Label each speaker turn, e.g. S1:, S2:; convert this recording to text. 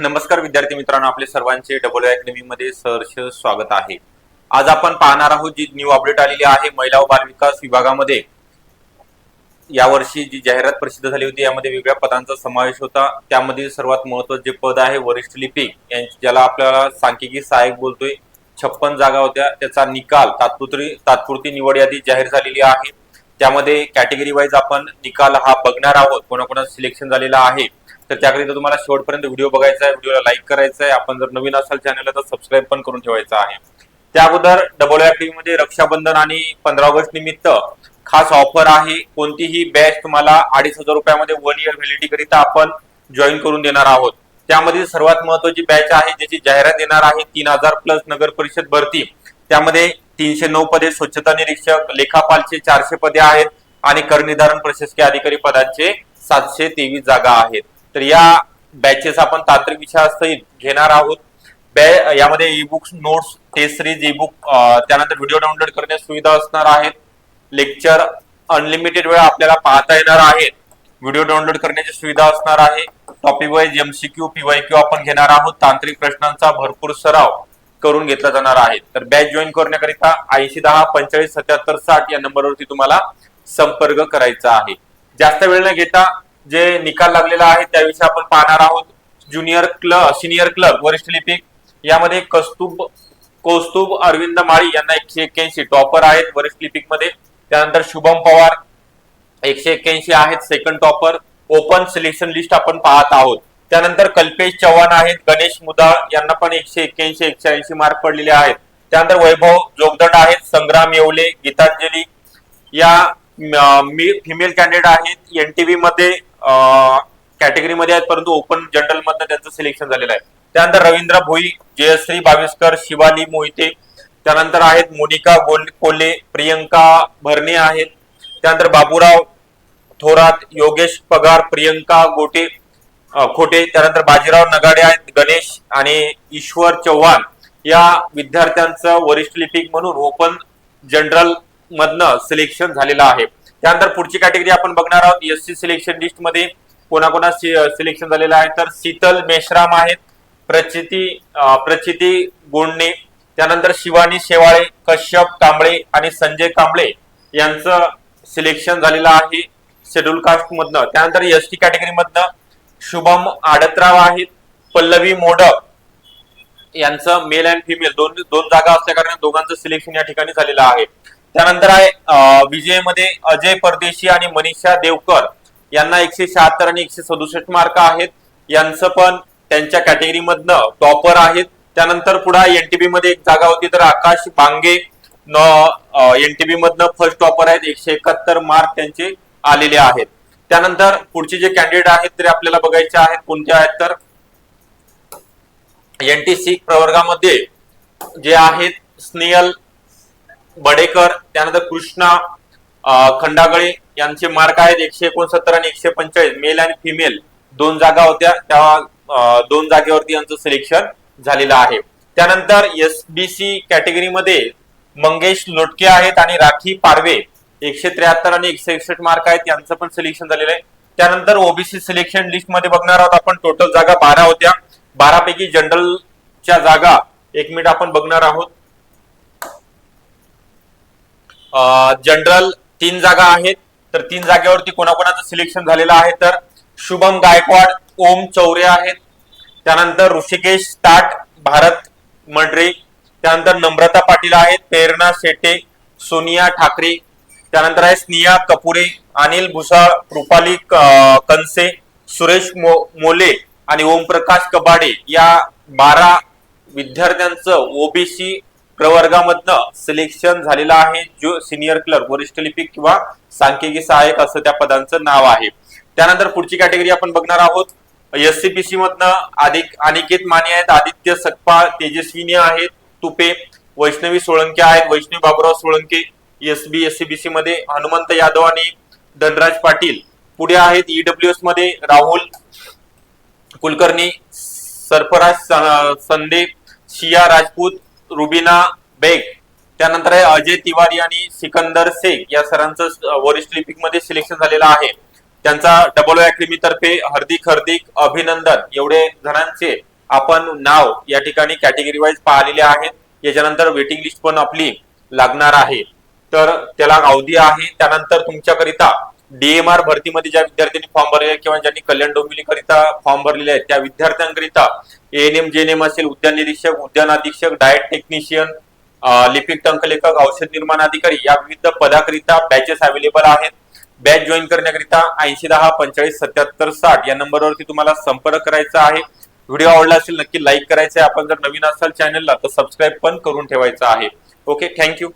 S1: नमस्कार विद्यार्थी मित्रांनो आपले सर्वांचे डबल अकॅडमी मध्ये सहर्ष स्वागत आहे. आज आपण पाहणार आहोत जी न्यू अपडेट आलेली आहे महिला व बालविकास विभागामध्ये. यावर्षी जी जाहिरात प्रसिद्ध झाली होती यामध्ये वेगळ्या पदांचा समावेश होता. त्यामध्ये सर्वात महत्त्वाचे जे पद आहे वरिष्ठ लिपिक यांची ज्याला आपल्याला सांख्यिकी सहाय्यक बोलतोय छप्पन जागा होत्या. त्याचा निकाल तात्पुरती तात्पुरती निवड यादी जाहीर झालेली आहे. त्यामध्ये कॅटेगरी वाईज आपण निकाल हा बघणार आहोत. कोणाकोणा सिलेक्शन झालेला आहे. तर त्याकरिता तुम्हाला शेवटपर्यंत व्हिडिओ बघायचा आहे व्हिडिओला लाईक करायचा आहे. आपण जर नवीन असाल चॅनलला तर सबस्क्राईब पण करून ठेवायचा आहे. त्या अगोदर डबल टी मध्ये रक्षाबंधन आणि पंधरा ऑगस्ट निमित्त खास ऑफर आहे. कोणतीही बॅच तुम्हाला अडीच हजार रुपयामध्ये वन इयर व्हॅलिडिटी करिता आपण जॉईन करून देणार आहोत. त्यामध्ये सर्वात महत्वाची बॅच आहे ज्याची जाहिरात येणार आहे तीन हजार प्लस नगर परिषद भरती. त्यामध्ये तीनशे नऊ पदे स्वच्छता निरीक्षक लेखापालचे चारशे पदे आहेत आणि करनिर्धारण प्रशासकीय अधिकारी पदांचे सातशे तेवीस जागा आहेत. तर या बॅचेस आपण तांत्रिक विषयासहित घेणार आहोत. यामध्ये e books notes test series e book त्यानंतर व्हिडिओ डाउनलोड करण्यास सुविधा असणार आहेत. लेक्चर अनलिमिटेड वेळा आपल्याला पाहता येणार आहेत व्हिडिओ डाउनलोड करण्याची सुविधा असणार आहे. टॉपिक वाईज एमसीक्यू पीवायक्यू आपण घेणार आहोत. तांत्रिक प्रश्नांचा भरपूर सराव करून घेतला जाणार आहे. तर बॅच जॉईन करण्याकरिता ऐंशी दहा पंचेचाळीस सत्याहत्तर साठ या नंबरवरती तुम्हाला संपर्क करायचा आहे. जास्त वेळ न घेता जे निकाल लागलेला आहे त्याविषयी आपण पाहणार आहोत. ज्युनियर क्लब सिनियर क्लब वरिष्ठ लिपिक यामध्ये कस्तुब कौस्तुभ अरविंद माळी यांना एकशे एक्क्याऐंशी टॉपर आहेत वरिष्ठ लिपिकमध्ये त्यानंतर शुभम पवार एकशे एक्क्याऐंशी आहेत second topper open selection list आपण पाहत आहोत. त्यानंतर कल्पेश चव्हाण आहेत गणेश मुदाळ यांना पण एकशे एक्क्याऐंशी एकशे ऐंशी मार्क पडलेले आहेत. त्यानंतर वैभव जोगदंड आहेत संग्राम येवले गीतांजली या फिमेल कॅन्डिडेट आहेत. एनटीव्ही मध्ये कॅटेगरीमध्ये आहेत परंतु ओपन जनरल मधनं त्यांचं सिलेक्शन झालेलं आहे. त्यानंतर रवींद्र भोई जयश्री बाविस्कर शिवाली मोहिते त्यानंतर आहेत मोनिका गोल कोल्हे प्रियंका भरणे आहेत. त्यानंतर बाबूराव थोरात योगेश पगार प्रियंका गोटे खोटे त्यानंतर बाजीराव नगाडे आहेत गणेश आणि ईश्वर चव्हाण. या विद्यार्थ्यांचं वरिष्ठ लिपिक म्हणून ओपन जनरल मधनं सिलेक्शन झालेलं आहे. त्यानंतर पुढची कॅटेगरी आपण बघणार आहोत. एससी सिलेक्शन लिस्टमध्ये कोणाकोणा सिलेक्शन झालेलं आहे. तर शीतल मेश्राम आहेत. प्रचिती प्रचिती गोंडणे त्यानंतर शिवानी शेवाळे कश्यप कांबळे आणि संजय कांबळे यांचं सिलेक्शन झालेलं आहे शेड्यूल कास्ट मधनं. त्यानंतर एस टी कॅटेगरी मधनं शुभम आडतराव आहेत. पल्लवी मोडक यांचं मेल अँड फिमेल दोन दोन जागा असल्या कारणाने दोघांचं सिलेक्शन या ठिकाणी झालेलं आहे. त्यानंतर आहे विजयमध्ये अजय परदेशी आणि मनीषा देवकर यांना एकशे शहात्तर आणि एकशे सदुसष्ट मार्क आहेत. यांचं पण त्यांच्या कॅटेगरीमधनं टॉपर आहेत. त्यानंतर पुढे एनटीबी मध्ये एक जागा होती तर आकाश बांगे एनटीबी मधनं फर्स्ट टॉपर आहेत. एकशे एकाहत्तर मार्क त्यांचे आलेले आहेत. त्यानंतर पुढचे जे कॅन्डिडेट आहेत ते आपल्याला बघायचे आहेत. कोणते आहेत तर एनटीसी प्रवर्गामध्ये जे आहेत स्नेहल बडेकर त्यानंतर कृष्णा खंडागळे यांचे मार्क आहेत एकशे एकोणसत्तर आणि एकशे पंचेचाळीस. मेल आणि फिमेल दोन जागा होत्या. त्या दोन जागेवरती यांचं सिलेक्शन झालेलं आहे. त्यानंतर एस बी सी कॅटेगरीमध्ये मंगेश लोटके आहेत आणि राखी पारवे. एकशे त्र्याहत्तर आणि एकशे एकसष्ट मार्क आहेत. यांचं पण सिलेक्शन झालेलं आहे. त्यानंतर ओबीसी सिलेक्शन लिस्टमध्ये बघणार आहोत आपण. टोटल जागा बारा होत्या. बारापैकी जनरलच्या जागा एक मिनिट आपण बघणार आहोत. जनरल तीन जागा आहेत. तर तीन जागेवरती कोणाकोणाचं सिलेक्शन झालेलं आहे तर शुभम गायकवाड ओम चौरे आहेत. त्यानंतर ऋषिकेश ताट भारत मंडरे. त्यानंतर नम्रता पाटील आहेत प्रेरणा शेटे सोनिया ठाकरे. त्यानंतर आहे स्निया कपुरे अनिल भुसाळ रुपाली क- कनसे सुरेश मो- मोले आणि ओमप्रकाश कबाडे या बारा विद्यार्थ्यांचं ओबीसी प्रवर्गामधनं सिलेक्शन झालेलं आहे. जो सिनियर क्लर्क वरिष्ठ लिपिक किंवा सांख्यिकी सहाय्यक असं त्या पदांचं नाव आहे. त्यानंतर पुढची कॅटेगरी आपण बघणार आहोत. एससीपीसी मधनं अधिक अनिकेत माने आहेत आदित्य सकपाळ तेजस्विनी आहेत तुपे वैष्णवी सोळंके आहेत वैष्णवी बाबुराव सोळंके एसबी एससीबीसी मध्ये हनुमंत यादव आणि धनराज पाटील पुढे आहेत. ईडब्ल्यू एसमध्ये राहुल कुलकर्णी सरफराज स- संदे शिया राजपूत रुबिना बेग त्यानंतर आहे अजय तिवारी आणि सिकंदर शेख या सरांचं वरिष्ठ लिपिकमध्ये सिलेक्शन झालेलं आहे. त्यांचा डबल अकॅडमी तर्फे हार्दिक हार्दिक अभिनंदन. एवढे जणांचे आपण नाव या ठिकाणी कॅटेगरी वाईज पाहिलेले आहेत. याच्यानंतर वेटिंग लिस्ट पण आपली लागणार आहे. तर त्याला अवधी आहे. त्यानंतर तुमच्याकरिता डीएमआर भरतीमध्ये ज्या विद्यार्थ्यांनी फॉर्म भरलेले किंवा ज्यांनी कल्याण डोंबिवलीकरिता फॉर्म भरलेले आहेत त्या विद्यार्थ्यांकरिता एएनएम जेएनएम असेल उद्यान निरीक्षक उद्यान अधीक्षक डायट टेक्निशियन लिपिक टंकलेखक औषध निर्माण अधिकारी या विविध पदाकरिता बॅचेस अवेलेबल आहेत. बॅच जॉईन करण्याकरिता ऐंशी दहा पंचेचाळीस सत्याहत्तर साठ या नंबरवरती तुम्हाला संपर्क करायचा आहे. व्हिडिओ आवडला असेल नक्की लाईक करायचा आहे. आपण जर नवीन असाल चॅनलला तर सबस्क्राईब पण करून ठेवायचं आहे. Okay thank you